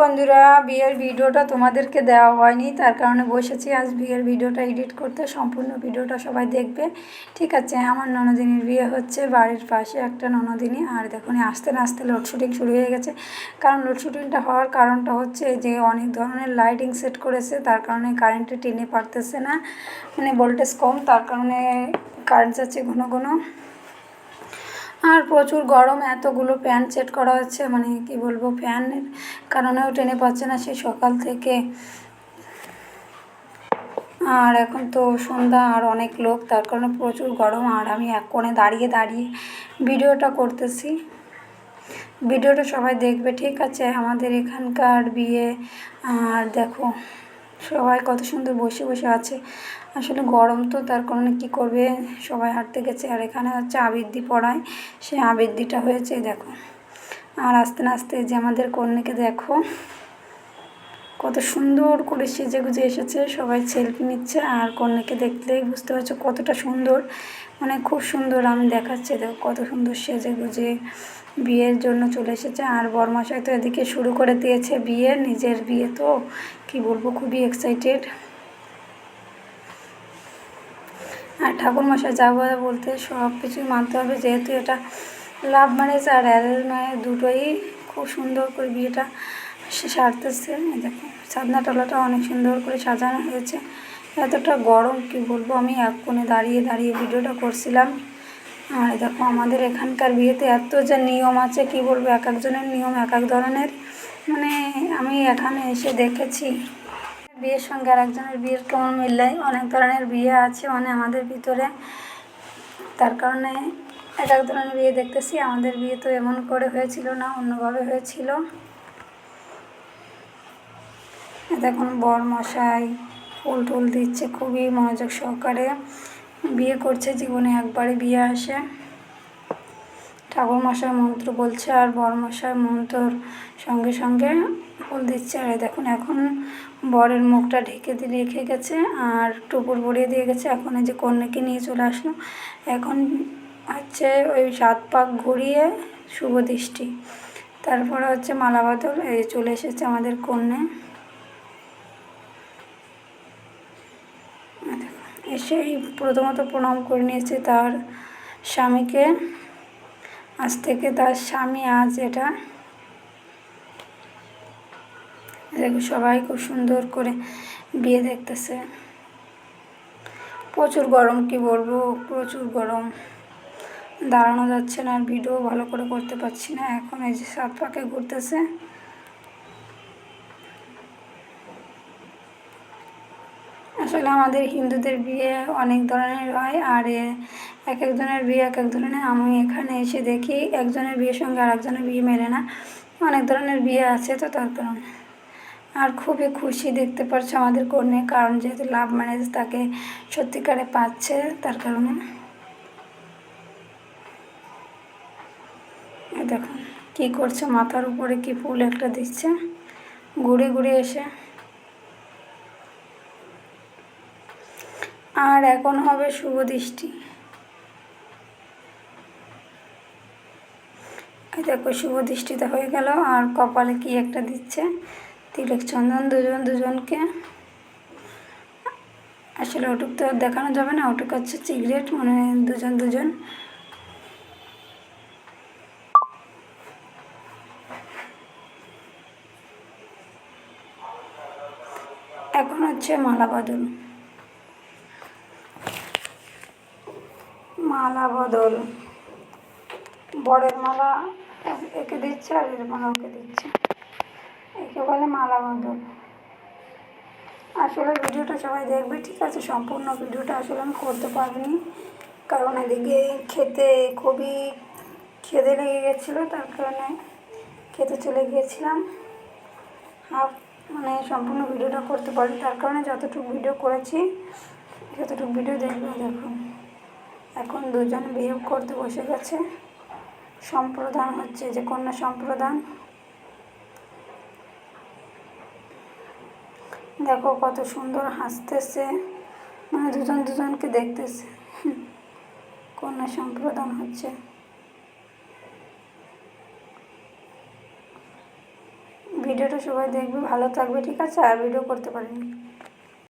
বন্ধুরা, বিয়ের ভিডিওটা তোমাদেরকে দেওয়া হয়নি। তার কারণে বসেছি। আজ বিয়ের ভিডিওটা এডিট করতে, সম্পূর্ণ ভিডিওটা সবাই দেখবে। ঠিক আছে, আমার ননদিনীর বিয়ে হচ্ছে বাড়ির পাশে একটা ননদিনী। আর দেখুন আস্তে না আস্তে লোডশেডিং শুরু হয়ে গেছে। কারণ লোডশুটিংটা হওয়ার কারণটা হচ্ছে যে অনেক ধরনের লাইটিং সেট করেছে। তার কারণে কারেন্টে টেনে পারতেছে না। মানে ভোল্টেজ কম, তার কারণে কারেন্ট যাচ্ছে ঘন ঘন। আর প্রচুর গরম, এতগুলো ফ্যান সেট করা হচ্ছে মানে কি বলব ফ্যানের কারণেও টেনে পাচ্ছে না সেই সকাল থেকে। আর এখন তো সন্ধ্যা, আর অনেক লোক, তার কারণে প্রচুর গরম, আর আমি এক কোণে দাঁড়িয়ে দাঁড়িয়ে ভিডিওটা করতেছি। ভিডিওটা সবাই দেখবে, ঠিক আছে? আমাদের এখানকার বিয়ে, আর দেখো সবাই কত সুন্দর বসে বসে আছে। আসলে গরম তো, তার কারণে কি করবে? সবাই হাঁটতে গেছে। আর এখানে হচ্ছে আবৃত্তি পড়ায়। সে আবৃত্তিটা হয়েছে, দেখো। আর আস্তে আস্তে যে আমাদের কন্যাকে দেখো। কত সুন্দর করে সেজে গুজে এসেছে, সবাই সেলফি নিচ্ছে আর কন্যাকে দেখলেই বুঝতে পারছ কতটা সুন্দর মানে খুব সুন্দর আমি দেখাচ্ছি দেখো কত সুন্দর সেজে গুজে বিয়ের জন্য চলে এসেছে আর বরমাসায় তো এদিকে শুরু করে দিয়েছে বিয়ে, নিজের বিয়ে তো, কি বলব খুবই এক্সাইটেড আর ঠাকুরমশাই যা বলে বলতে সব কিছুই মানতে হবে যেহেতু এটা লাভ ম্যারেজ আর অ্যারেঞ্জ ম্যারেজ দুটোই খুব সুন্দর করে বিয়েটা সারতেছে দেখো। সাদনা টলাটা অনেক সুন্দর করে সাজানো হয়েছে। এতটা গরম, কি বলব? আমি এক কোণে দাঁড়িয়ে দাঁড়িয়ে ভিডিওটা করছিলাম। আর দেখো, আমাদের এখানকার বিয়েতে এত যে নিয়ম আছে, কি বলব? এক একজনের নিয়ম, এক এক ধরনের। মানে আমি এখানে এসে দেখেছি, বিয়ের সঙ্গে আর একজনের বিয়ের কেমন মিললাই অনেক ধরনের বিয়ে আছে মানে আমাদের ভিতরে। তার কারণে এক এক ধরনের বিয়ে দেখতেছি। আমাদের বিয়ে তো এমন করে হয়েছিল না, অন্যভাবে হয়েছিল। দেখুন বর মশাই ফুল টুল দিচ্ছে খুবই মনোযোগ সহকারে। বিয়ে করছে জীবনে একবারে বিয়ে আসে। ঠাকুর মশাই মন্ত্র বলছে আর বর মশাই মন্ত্রর সঙ্গে সঙ্গে ফুল দিচ্ছে। আর দেখুন, এখন বরের মুখটা ঢেকে দিয়ে রেখে গেছে আর টুপুর ভরিয়ে দিয়ে গেছে। এখন এই যে কন্যাকে নিয়ে চলে আসলো। এখন হচ্ছে ওই সাত পাক ঘুরিয়ে শুভ দৃষ্টি। তারপরে হচ্ছে মালা বাদল এই চলে এসেছে আমাদের কন্যা। এসেই প্রথমত প্রণাম করে নিয়েছে তার স্বামীকে। আজ থেকে তার স্বামী আজ এটা। সবাই খুব সুন্দর করে বিয়ে দেখতেছে। প্রচুর গরম, কি বলব? প্রচুর গরম। দাঁড়ানো যাচ্ছে না, আর ভিডিও ভালো করে করতে পারছি না। এখন এই যে সাত পাকে ঘুরতেছে। আসলে আমাদের হিন্দুদের বিয়ে অনেক ধরনের হয়, আর এক একজনের বিয়ে এক এক ধরনের। আমি এখানে এসে দেখি একজনের বিয়ের সঙ্গে আর একজনের বিয়ে মেলে না। অনেক ধরনের বিয়ে আছে তো তার কারণে। আর খুবই খুশি দেখতে পাচ্ছ আমাদের কন্যা, কারণ যেহেতু লাভ ম্যারেজ তাকে সত্যিকারে পাচ্ছে তার কারণে। দেখুন, কী করছে, মাথার উপরে কি ফুল একটা দিচ্ছে। ঘুরে ঘুরে এসে আর এখন হবে শুভ দৃষ্টি। দেখো, শুভ দৃষ্টিতে হয়ে গেল। আর কপালে কি একটা দিচ্ছে? তিলক চন্দন, দুজন দুজনকে। আসলে ওটুক তো দেখানো যাবে না, ওটুক হচ্ছে সিগারেট মানে দুজন দুজন। এখন হচ্ছে মালা বদল। মালা বদল। বরের মালা একে দিচ্ছে আর এর মালা ওকে দিচ্ছে। একে বলে মালা বদল। আসলে ভিডিওটা সবাই দেখবে, ঠিক আছে? সম্পূর্ণ ভিডিওটা আসলে আমি করতে পারিনি। কারণ এদিকে খেতে খুবই খেতে লেগে গেছিল, তার কারণে খেতে চলে গিয়েছিলাম। হাফ মানে সম্পূর্ণ ভিডিওটা করতে পারি তার কারণে যতটুকু ভিডিও করেছি, যতটুকু ভিডিও দেখবে দেখুন এখন দুজন বিয়ে করতে বসে গেছে। সম্প্রদান হচ্ছে যে কন্যা সম্প্রদান। দেখো কত সুন্দর হাসতেছে। মানে দুজন দুজনকে দেখতেছে। কন্যা সম্প্রদান হচ্ছে। ভিডিওটা সবাই দেখবে, ভালো থাকবে, ঠিক আছে? আর ভিডিও করতে পারিনি।